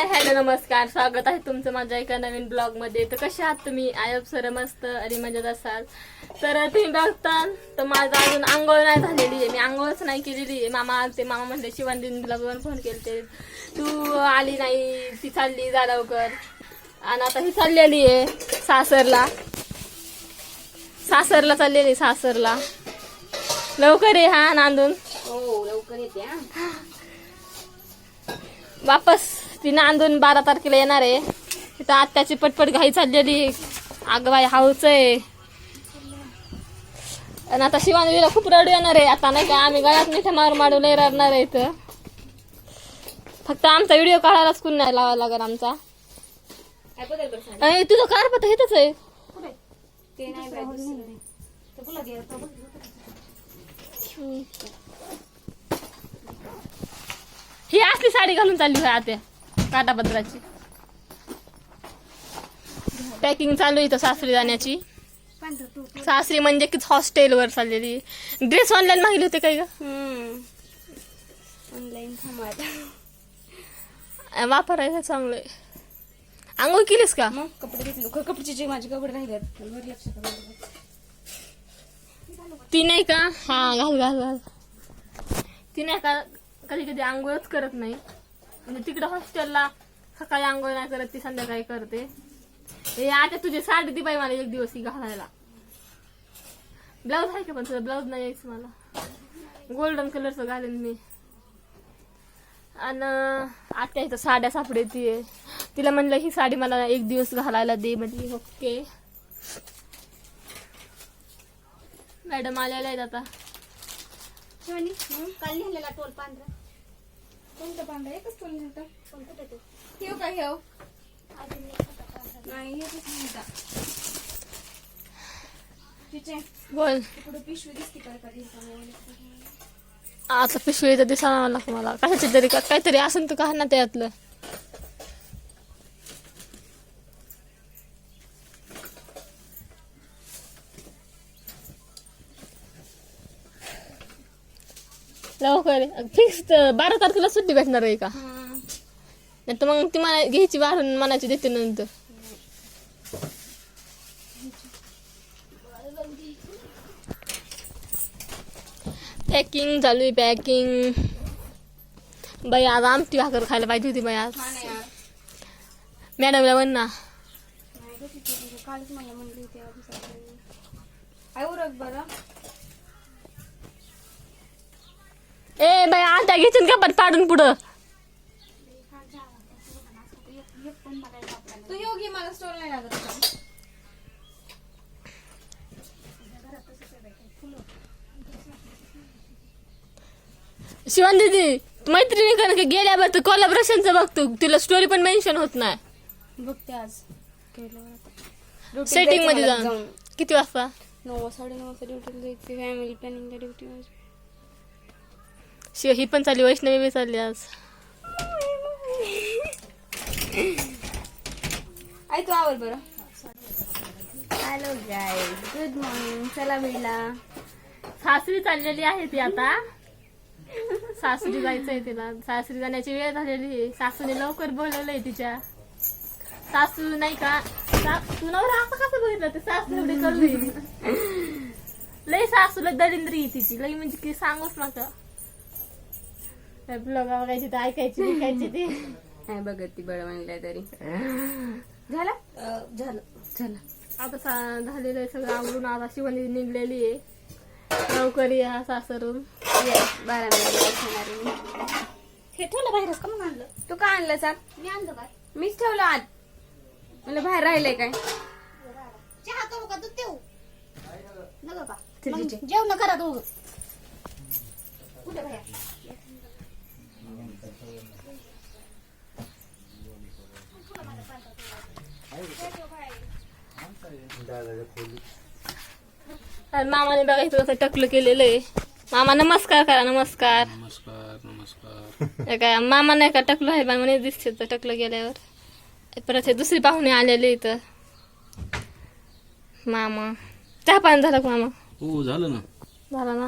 Hi hello नमस्कार. स्वागत आहे तुमचं माझ्या एका नवीन ब्लॉगमध्ये तर कसे आहात तुम्ही? आयब सर मस्त आणि मजेत असाल? तर तुम्ही बघता तर माझं अजून आंघोळ नाही झालेली आहे. मी आंघोळच नाही केलेली आहे. मामा ते मामा म्हणले शिवानी दोन फोन केले तू आली नाही. ती चालली जा लवकर. आणि आता ही चाललेली आहे सासरला. सासरला चाललेली सासरला. लवकर ये हा नांदून. हो लवकर येते हा. वापस. ती नांदून बारा तारखेला येणार आहे. तिथं आत्याची पटपट घाई चाललेली. अगं बाई हाऊच आहे आणि आता शिवानीला खूप रडू येणार आहे. आता नाही का आम्ही गळ्यात मिठा मार मारून लय रडणार आहे इथं. फक्त आमचा व्हिडिओ काढायलाच कुण नाही लावायला लागेल आमचा. काय तुझं कार पत हेच आहे. ही असली साडी घालून चालली होय आत्या. काटापत्राची पॅकिंग चालू इथं सासरी जाण्याची. सासरी म्हणजे की हॉस्टेलवर चाललेली. ड्रेस ऑनलाईन मागले होते काय ग? वापरायचं चांगलं आंघोळ केलीस का? मग कपडे घेतले. क- कपड्याचे जे माझे कपडे राहिलेत. ती नाही का? हा घाल घाल घाल. ती नाही का कधी कधी आंघोळच करत नाही. म्हणजे तिकडं हॉस्टेलला सकाळी आंघोळ नाही करत ती संध्याकाळी करते. हे आता तुझी साडी दि बाई मला एक दिवस ही घालायला. ब्लाऊज आहे का पण तुझा? ब्लाऊज नाही यायचं मला. गोल्डन कलरचं घालेन मी. आणि आता इथं साड्या सापडे तिला म्हणलं ही साडी मला एक दिवस घालायला दे. म्हटली ओके. मॅडम आलेल्या आहेत आता. काल लिहिलेला टोल पांढरा? कोणता पांढरा एकच कोण कुठे तो? ठेव का ठेव नाही एकच लिहिलता तिचे बोल. पुढे पिशवी दिसते दिवसामुळे आता पिशवीचं दिसायला मला मला. कशाची तरी का- काहीतरी असेल तर का ना त्यातलं. लवकर. फिक्स बारा तारखेला सुट्टी भेटणार आहे का? नाही तर मग ती मला घ्यायची बाहेरून मनाची देते नंतर. पॅकिंग चालू आहे पॅकिंग बाई आज आमटी भाकर खायला पाहिजे होती बाई आज. मॅडमला म्हण ना. म्हणजे कालच मला म्हणली होती बरं. आता घेशील का पण पाडून पुढं? तू योगी मला स्टोर नाही लागत का? शिवान दीदी मैत्रिणी का गेल्यावर तर कोलॅबरेशनचं बघतो तिला स्टोरी पण मेन्शन होत नाही. बघते आज. केलं सेटिंग जायचं मध्ये मला जाऊन. किती वाजता? नऊ साडे नऊ वाजता ड्युटीला जायची. फॅमिली ड्युटी माझी शिव ही पण चालली वैष्णवी बी चालली आज. आई तू आवर बरं. हॅलो गाय गुड मॉर्निंग चला बेला सासरी चाललेली आहे ती आता. सासरी जायचंय तिला. सासरी जाण्याची वेळ झालेली आहे. सासूने लवकर बोलवलंय तिच्या. सासू नाही का? सा- तू नवरा असं कसं बघितलं ते सासू एवढी करू लय सासूला दरिंद्री आहे तिची. लई म्हणजे की सांगूच नका. ब्लॉग बघायची तर ऐकायची ऐकायची ती. नाही बघत ती बळ म्हणल्या तरी. झालं? झालं झालं. आता सा- झालेलं आहे सगळं आवरून आता शिवणी निघलेली आहे. लवकर या सासरून. बारा मिनिट हे ठेवलं बाहेरच का मग आणलं? तू का आणलं सांग? मी आणलं काय मीच ठेवलं आत. मला बाहेर राहिलंय काय? चहा करू का? दूध देऊ? नको का तिरकीचे. मग जेवण करा तू कुठे बाहेर आणि मामाने बघायचं कसं टकलं केलेलं आहे. मामा नमस्कार करा नमस्कार. नमस्कार नमस्कार. काय मामा नाही का टकलं आहे? म्हणे दिसते तर टकलं गेल्यावर. परत हे दुसरी पाहुणे आलेले इथं. मामा. चहा पाणी झालं का मामा? हो झालं ना. झालं ना?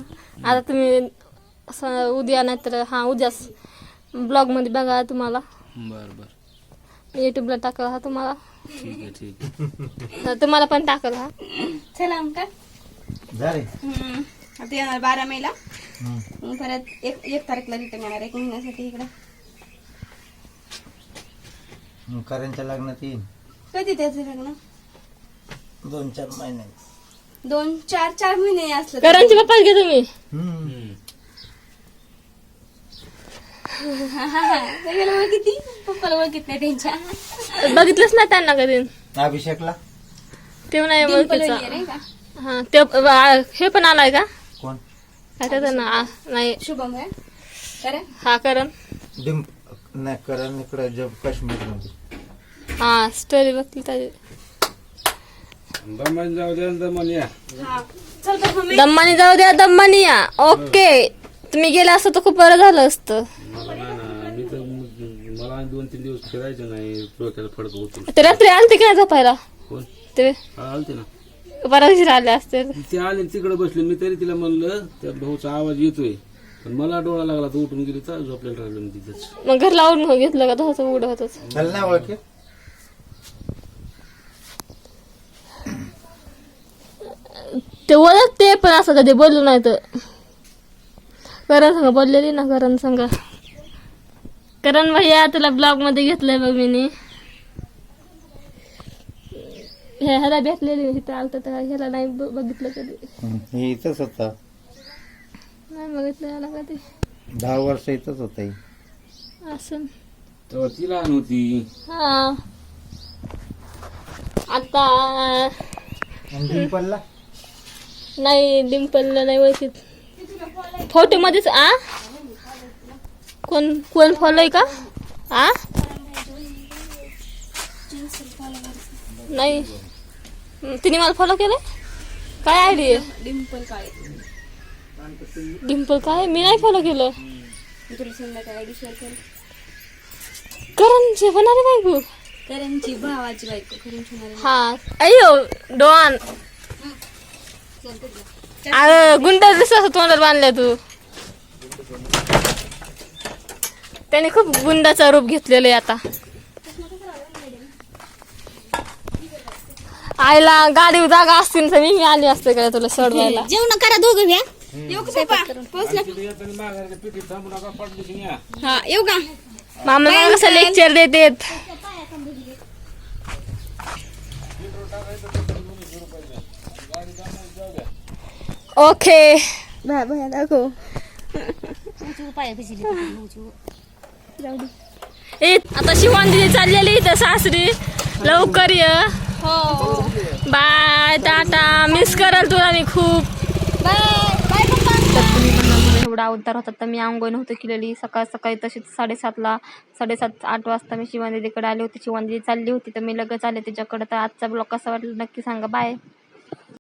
आता तुम्ही असं उद्या नाही तर हा उद्याच ब्लॉगमध्ये बघा तुम्हाला. बर बर. युट्यूबला टाकला हा तुम्हाला. ठीक आहे ठीक आहे. तर तुम्हाला पण टाकल हा. चला मग काय झाले. हम्म. आता येणार बारा मेला. मग परत एक एक तारीखला रिटर्न येणार एक महिन्यासाठी इकडे. करणच्या लग्नात येईन. कधी त्याचं लग्न? दोन चार महिने. दोन चार चार महिने असलं तर. करणची पप्पा घे तुम्ही. हम्म. सगळ्याला ओळखीती? पप्पाला ओळखीत नाही त्यांच्या. बघितलंच नाही त्यांना कधी. अभिषेकला? ते नाही डिंपल ओळखीचा. नाही का? हा ते हे पण आलाय का? कोण? काय त्याचं ना नाही. शुभम आहे. हा करण. डिंप नाही करण इकडं जब काश्मीरमध्ये हा स्टोरी बघली त्याची. दमन जाऊ द्या दमन या. हा. दम्मानी जाऊ द्या दम्मानी या. ओके तुम्ही गेले असतं तर खूप बरं झालं असतं. दोन तीन दिवस फिरायचं नाही डोक्याला फडक होतो. ते रात्री आलते की नाही झोपायला? कोण? ते? हा, आलते ना. बराच आले असते. ते आले तिकडे बसले. मी तरी तिला म्हणलं त्या भाऊचा आवाज येतोय. पण मला डोळा लागला तर उठून गेली तर झोपलेलं राहिलं मी तिथंच. मग घर लावून घेतलं का? तसं उडं होतच. त्याला नाही ओळखी ते पण असं कधी बोललो नाही तर. करण संग बोललेली ना करण संग करण भैया तुला ब्लॉगमध्ये घेतलंय बघ मी ह्याला भेटलेली इथं आलत तर ह्याला नाही बघितलं कधी. हे इथंच होता. नाही बघितलं ह्याला कधी. दहा वर्ष इथंच होता हे. असं. ती लहान होती. हा. आता डिंपलला? नाही डिम्पलला नाही ओळखीत. फोटो मध्येच आ? कोण कोण फॉलो आहे का? आ? नाही. तिने मला फॉलो केलं काय आयडी आहे? डिंपल काय? डिंपल काय मी नाही फॉलो केलं. मी तुला संध्याकाळी आयडी बायको? करणची भावाची बायको करण होणार हा अयो डॉन अरे दिसत तोंडात बांधल्या तू. त्याने खूप गुंडाचा रूप घेतलेलं आहे आता. आईला गाडी जागा असतील तर मी आली असते का तुला सोडवायला. जेवण करा दोघं घ्या येऊ का पप्पा? पोहोचला. हा येऊ का? मामा मला कसं लेक्चर देतेत. ओके बाय बाय दाखव. ए आता शिवान दिदी चाललेली इथं सासरी. लवकर ये. हो. बाय टाटा. मिस करल तुला मी खूप. एवढा अवतार होता तर मी आंघोळ नव्हतं केलेली. सकाळ सकाळी तशीच साडेसातला साडेसात आठ वाजता मी शिवान दिदीकडे आले होते. शिवान दिदी चालली होती तर मी लगेच आले. तिच्याकडे तर आजचा ब्लॉग कसा वाटला नक्की सांगा. बाय